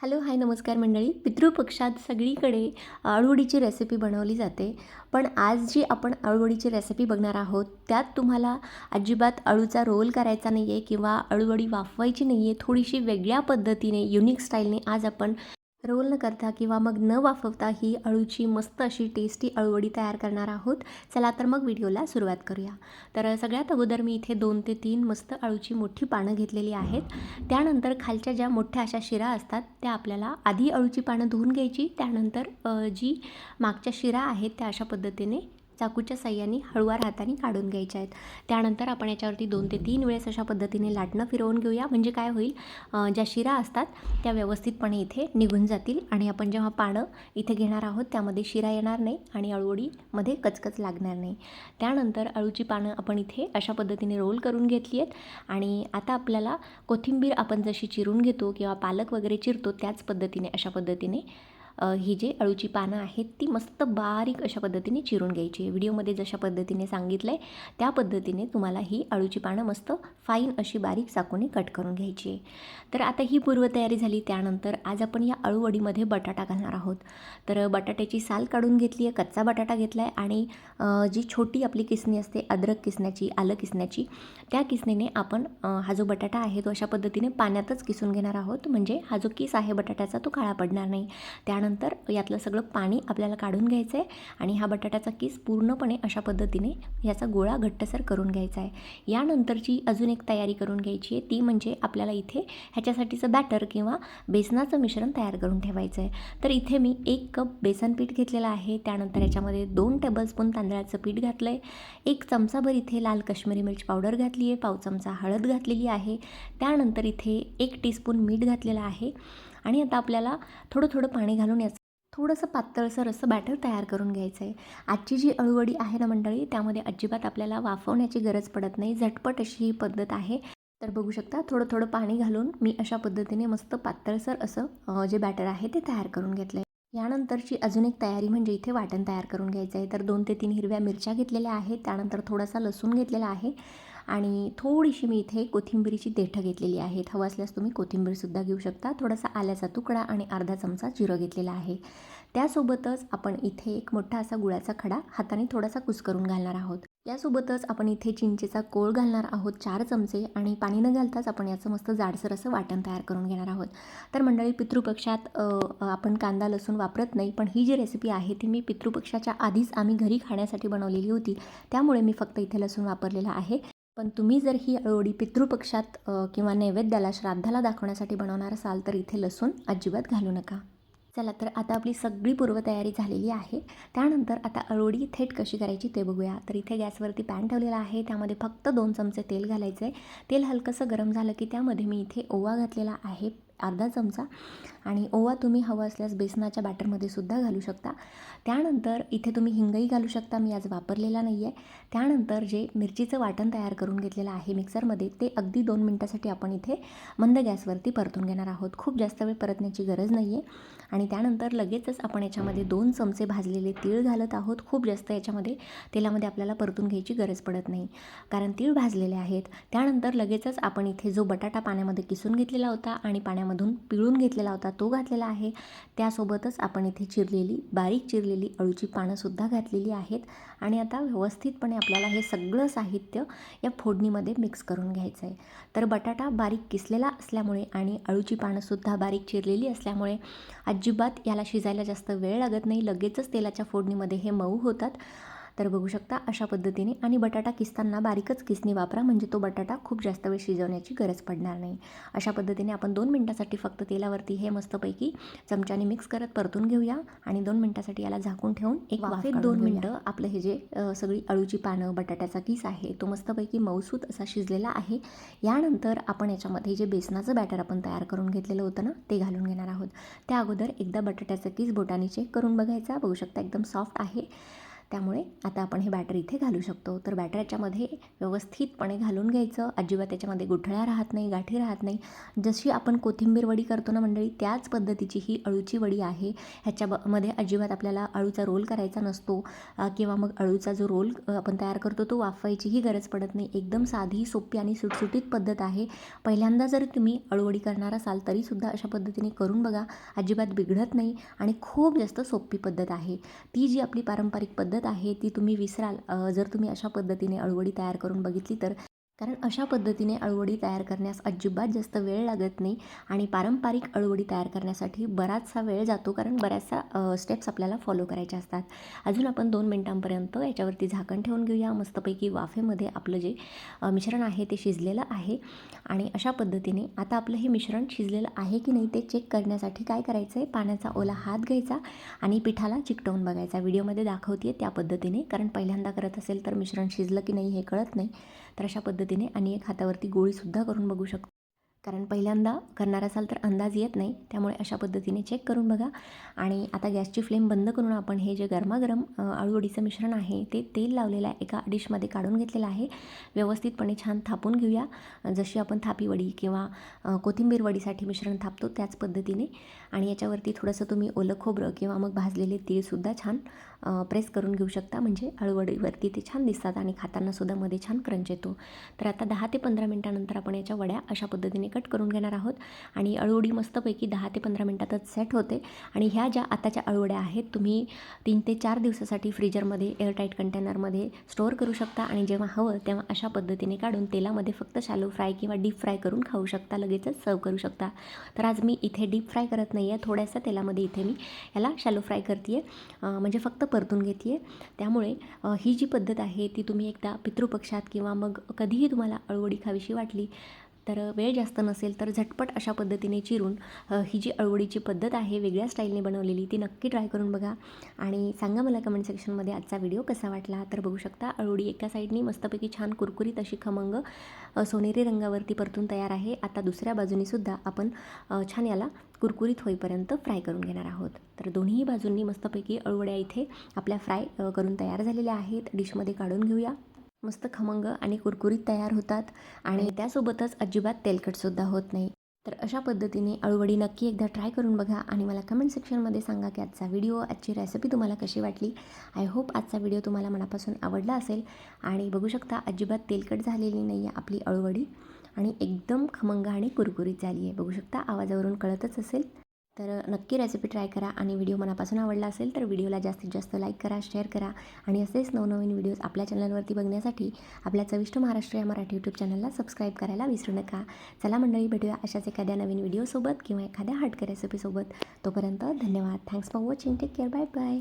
Hello hi नमस्कार मंडळी. पितृपक्षात सगळीकडे अळूवडीची रेसिपी बनवली जाते. पण आज जी आपण अळूवडीची रेसिपी बघणार आहोत त्यात तुम्हाला अजिबात अळूचा रोल करायचा नाही आहे किंवा अळूवडी वाफवायची नाही आहे थोडीशी वेगळ्या पद्धतीने युनिक स्टाईलने आज आपण रोल न करता किंवा मग न वाफवता ही अळूची मस्त अशी टेस्टी अळूवडी तयार करणार आहोत. चला तर मग व्हिडिओला सुरुवात करूया. तर सगळ्यात अगोदर मी इथे दोन ते तीन मस्त अळूची मोठी पानं घेतलेली आहेत. त्यानंतर खालच्या ज्या मोठ्या अशा शिरा असतात त्या आपल्याला आधी अळूची पानं धुवून घ्यायची. त्यानंतर जी मागच्या शिरा आहेत त्या अशा पद्धतीने चाकूच्या साह्याने हळुवार हाताने काढून घ्यायच्या आहेत. त्यानंतर आपण याच्यावरती दोन ते तीन वेळेस अशा पद्धतीने लाटणं फिरवून घेऊया. म्हणजे काय होईल ज्या शिरा असतात त्या व्यवस्थितपणे इथे निघून जातील आणि आपण जेव्हा पानं इथे घेणार आहोत त्यामध्ये शिरा येणार नाही आणि अळूवडीमध्ये कचकच लागणार नाही. त्यानंतर अळूची पानं आपण इथे अशा पद्धतीने रोल करून घेतली आहेत आणि आता आपल्याला कोथिंबीर आपण जशी चिरून घेतो किंवा पालक वगैरे चिरतो त्याच पद्धतीने अशा पद्धतीने ही जे अळूची पानं आहेत ती मस्त बारीक अशा पद्धतीने चिरून घ्यायची. आहे व्हिडिओमध्ये जशा पद्धतीने सांगितलं आहे त्या पद्धतीने तुम्हाला ही अळूची पानं मस्त फाईन अशी बारीक चाकूने कट करून घ्यायची. आहे तर आता ही पूर्वतयारी झाली त्यानंतर आज आपण या अळूवडीमध्ये बटाटा घालणार आहोत. तर बटाट्याची साल काढून घेतली आहे कच्चा बटाटा घेतला आहे आणि जी छोटी आपली किसणी असते अद्रक किसण्याची आलं किसण्याची त्या किसणीने आपण हा जो बटाटा आहे तो अशा पद्धतीने पाण्यातच किसून घेणार आहोत. म्हणजे हा जो किस आहे बटाट्याचा तो काळा पडणार नाही. त्यानंतर यातलं सगळं पाणी आपल्याला काढून घ्यायचं आहे आणि हा बटाट्याचा किस पूर्णपणे अशा पद्धतीने याचा गोळा घट्टसर करून घ्यायचा आहे. यानंतरची अजून एक तयारी करून घ्यायची आहे. ती म्हणजे आपल्याला इथे ह्याच्यासाठीचं बॅटर किंवा बेसनाचं मिश्रण तयार करून ठेवायचं आहे तर इथे मी एक कप बेसन पीठ घेतलेलं आहे. त्यानंतर याच्यामध्ये दोन टेबलस्पून तांदळाचं पीठ घातलं आहे एक चमचाभर इथे लाल काश्मीरी मिरची पावडर घातली आहे पाव चमचा हळद घातलेली आहे. त्यानंतर इथे एक टीस्पून मीठ घातलेलं आहे. आणि आता आपल्याला थोडं थोडं पाणी घालून याचं थोडंसं पातळसर असं बॅटर तयार करून घ्यायचं आहे. आजची जी अळूवडी आहे ना मंडळी त्यामध्ये अजिबात आपल्याला वाफवण्याची गरज पडत नाही. झटपट अशी ही पद्धत आहे. तर बघू शकता थोडं थोडं पाणी घालून मी अशा पद्धतीने मस्त पातळसर असं जे बॅटर आहे ते तयार करून घेतलं आहे यानंतरची अजून एक तयारी म्हणजे इथे वाटण तयार करून घ्यायचं आहे. तर दोन ते तीन हिरव्या मिरच्या घेतलेल्या आहेत. त्यानंतर थोडासा लसूण घेतलेला आहे. आणि थोडीशी मी इथे कोथिंबीरीची देठं घेतलेली आहेत हवं असल्यास तुम्ही कोथिंबीरसुद्धा घेऊ शकता. थोडासा आल्याचा तुकडा आणि अर्धा चमचा जिरं घेतलेला आहे. त्यासोबतच आपण इथे एक मोठा असा गुळाचा खडा हाताने थोडासा कुस्करून घालणार आहोत. यासोबतच आपण इथे चिंचेचा कोळ घालणार आहोत चार चमचे आणि पाणी न घालताच आपण याचं मस्त जाडसर असं वाटण तयार करून घेणार आहोत. तर मंडळी पितृपक्षात आपण कांदा लसूण वापरत नाही पण ही जी रेसिपी आहे ती मी पितृपक्षाच्या आधीच आम्ही घरी खाण्यासाठी बनवलेली होती. त्यामुळे मी फक्त इथे लसूण वापरलेला आहे. पण तुम्ही जर ही अळवडी पितृपक्षात किंवा नैवेद्याला श्राद्धाला दाखवण्यासाठी बनवणार असाल तर इथे लसूण अजिबात घालू नका. चला तर आता आपली सगळी पूर्वतयारी झालेली आहे. त्यानंतर आता अळोडी थेट कशी करायची ते बघूया. तर इथे गॅसवरती पॅन ठेवलेला आहे. त्यामध्ये फक्त दोन चमचे तेल घालायचं आहे तेल हलकंसं गरम झालं की त्यामध्ये मी इथे ओवा घातलेला आहे. अर्धा चमचा आणि ओवा तुम्ही हवं असल्यास बेसनाच्या बॅटरमध्ये सुद्धा घालू शकता. त्यानंतर इथे तुम्ही हिंगही घालू शकता मी आज वापरलेला नाही आहे त्यानंतर जे मिरचीचं वाटण तयार करून घेतलेलं आहे मिक्सरमध्ये ते अगदी दोन मिनटासाठी आपण इथे मंद गॅसवरती परतून घेणार आहोत. खूप जास्त वेळ परतण्याची गरज नाही आहे आणि त्यानंतर लगेचच आपण याच्यामध्ये दोन चमचे भाजलेले तीळ घालत आहोत. खूप जास्त याच्यामध्ये तेलामध्ये आपल्याला परतून घ्यायची गरज पडत नाही. कारण तीळ भाजलेले आहेत. त्यानंतर लगेचच आपण इथे जो बटाटा पाण्यामध्ये किसून घेतलेला होता आणि पाण्यामधून पिळून घेतलेला होता तो घातलेला आहे. त्यासोबतच आपण इथे चिरलेली बारीक चिरलेली अळूची पानंसुद्धा घातलेली आहेत. आणि आता व्यवस्थितपणे आपल्याला हे सगळं साहित्य या फोडणीमध्ये मिक्स करून घ्यायचं आहे तर बटाटा बारीक किसलेला असल्यामुळे आणि अळूची पानंसुद्धा बारीक चिरलेली असल्यामुळे अजिबात याला शिजायला जास्त वेळ लागत नाही. लगेचच तेलाच्या फोडणीमध्ये हे मऊ होतात. तर बघू शकता अशा पद्धतीने. आणि बटाटा किसताना बारीकच किसणी वापरा म्हणजे तो बटाटा खूप जास्त वेळ शिजवण्याची गरज पडणार नाही. अशा पद्धतीने आपण दोन मिनटासाठी फक्त तेलावरती हे मस्तपैकी चमच्याने मिक्स करत परतून घेऊया. आणि दोन मिनटासाठी याला झाकून ठेवून एक वाफेत दोन मिनटं. आपलं हे जे सगळी अळूची पानं बटाट्याचा किस आहे तो मस्तपैकी मऊसूत असा शिजलेला आहे. यानंतर आपण याच्यामध्ये जे बेसनाचं बॅटर आपण तयार करून घेतलेलं होतं ना ते घालून घेणार आहोत. त्या अगोदर एकदा बटाट्याचा किस बोटाने चेक करून बघायचा. बघू शकता एकदम सॉफ्ट आहे. त्यामुळे आता आपण हे बॅटर इथे घालू शकतो. तर बॅटर याच्यामध्ये व्यवस्थितपणे घालून घ्यायचं. अजिबात त्याच्यामध्ये गुठळ्या राहत नाही गाठी राहत नाही. जशी आपण कोथिंबीर वडी करतो ना मंडळी त्याच पद्धतीची ही अळूची वडी आहे. ह्याच्या ब मध्ये अजिबात आपल्याला अळूचा रोल करायचा नसतो. किंवा मग अळूचा जो रोल आपण तयार करतो तो वाफवायचीही गरज पडत नाही. एकदम साधी सोपी आणि सुटसुटीत पद्धत आहे. पहिल्यांदा जर तुम्ही अळूवडी करणार असाल तरीसुद्धा अशा पद्धतीने करून बघा. अजिबात बिघडत नाही आणि खूप जास्त सोपी पद्धत आहे. ती जी आपली पारंपरिक पद्धत आहे ती तुम्ही विसराल. जर तुम्ही अशा पद्धतीने अळूवडी तयार करून बघितली तर कारण अशा पद्धतीने अळवडी तयार करण्यास अजिबात जास्त वेळ लागत नाही आणि पारंपरिक अळवडी तयार करण्यासाठी बराचसा वेळ जातो कारण बऱ्याचशा स्टेप्स आपल्याला फॉलो करायच्या असतात. अजून आपण दोन मिनटांपर्यंत याच्यावरती झाकण ठेवून घेऊया. मस्तपैकी वाफेमध्ये आपलं जे मिश्रण आहे ते शिजलेलं आहे आणि अशा पद्धतीने आता आपलं हे मिश्रण शिजलेलं आहे की नाही ते चेक करण्यासाठी काय करायचं आहे पाण्याचा ओला हात घ्यायचा आणि पिठाला चिकटवून बघायचा. व्हिडिओमध्ये दाखवते त्या पद्धतीने. कारण पहिल्यांदा करत असेल तर मिश्रण शिजलं की नाही हे कळत नाही. तर अशा पद्धतीने आणि एक हातावरती गोळीसुद्धा करून बघू शकतो. कारण पहिल्यांदा करणार असाल तर अंदाज येत नाही त्यामुळे अशा पद्धतीने चेक करून बघा. आणि आता गॅसची फ्लेम बंद करून आपण हे जे गरमागरम आळूवडीचं मिश्रण आहे ते तेल लावलेलं एका डिशमध्ये काढून घेतलेलं आहे. व्यवस्थितपणे छान थापून घेऊया. जशी आपण थापी वडी किंवा कोथिंबीर वडीसाठी मिश्रण थापतो त्याच पद्धतीने. आणि याच्यावरती थोडंसं तुम्ही ओलं खोबरं किंवा मग भाजलेले तीळसुद्धा छान प्रेस करून घेऊ शकता. म्हणजे अळूवडीवरती ते छान दिसतात आणि खातानासुद्धा मध्ये छान क्रंच येतो. तर आता दहा ते पंधरा मिनटानंतर आपण याच्या वड्या अशा पद्धतीने कट करून घेणार आहोत. आणि अळूवडी मस्तपैकी दहा ते पंधरा मिनटातच सेट होते. आणि ह्या ज्या आताच्या अळूवड्या आहेत तुम्ही तीन ते चार दिवसासाठी फ्रीजरमध्ये एअरटाईट कंटेनरमध्ये स्टोअर करू शकता. आणि जेव्हा हवं तेव्हा अशा पद्धतीने काढून तेलामध्ये फक्त शॅलो फ्राय किंवा डीप फ्राय करून खाऊ शकता. लगेचच सर्व करू शकता. तर आज मी इथे डीप फ्राय करत नाही आहे थोड्याशा तेलामध्ये इथे मी याला शॅलो फ्राय करते आहे म्हणजे फक्त परतून घेते आहे त्यामुळे ही जी पद्धत आहे ती तुम्ही एकदा पितृपक्षात किंवा मग कधीही तुम्हाला अळूवडी खावीशी वाटली तर वेळ जास्त नसेल तर झटपट अशा पद्धतीने चिरून ही जी अळवडीची पद्धत आहे वेगळ्या स्टाईलने बनवलेली ती नक्की ट्राय करून बघा. आणि सांगा मला कमेंट सेक्शनमध्ये आजचा व्हिडिओ कसा वाटला? तर बघू शकता अळवडी एका साईडनी मस्तपैकी छान कुरकुरीत अशी खमंग सोनेरी रंगावरती परतून तयार आहे. आता दुसऱ्या बाजूनीसुद्धा आपण छान याला कुरकुरीत होईपर्यंत फ्राय करून घेणार आहोत. तर दोन्ही बाजूंनी मस्तपैकी अळवड्या इथे आपल्या फ्राय करून तयार झालेल्या आहेत. डिशमध्ये काढून घेऊया. मस्त खमंग आणि कुरकुरीत तयार होतात आणि त्यासोबतच अजिबात तेलकटसुद्धा होत नाही. तर अशा पद्धतीने अळूवडी नक्की एकदा ट्राय करून बघा आणि मला कमेंट सेक्शनमध्ये सांगा की आजचा व्हिडिओ आजची रेसिपी तुम्हाला कशी वाटली? आय होप आजचा व्हिडिओ तुम्हाला मनापासून आवडला असेल. आणि बघू शकता अजिबात तेलकट झालेली नाही आहे आपली अळूवडी आणि एकदम खमंग आणि कुरकुरीत झाली आहे. बघू शकता आवाजावरून कळतच असेल. तर नक्की रेसिपी ट्राय करा आणि व्हिडिओ मनापासून आवडला असेल तर व्हिडिओला जास्तीत जास्त लाईक करा शेअर करा आणि असेच नवनवीन व्हिडिओज आपल्या चॅनलवरती बघण्यासाठी आपल्या चविष्ट महाराष्ट्र या मराठी यूट्यूब चॅनलला सबस्क्राईब करायला विसरू नका. चला मंडळी भेटूया अशाच एखाद्या नवीन व्हिडिओसोबत किंवा एखाद्या हटके रेसिपीसोबत तोपर्यंत धन्यवाद. Thanks for watching take care bye bye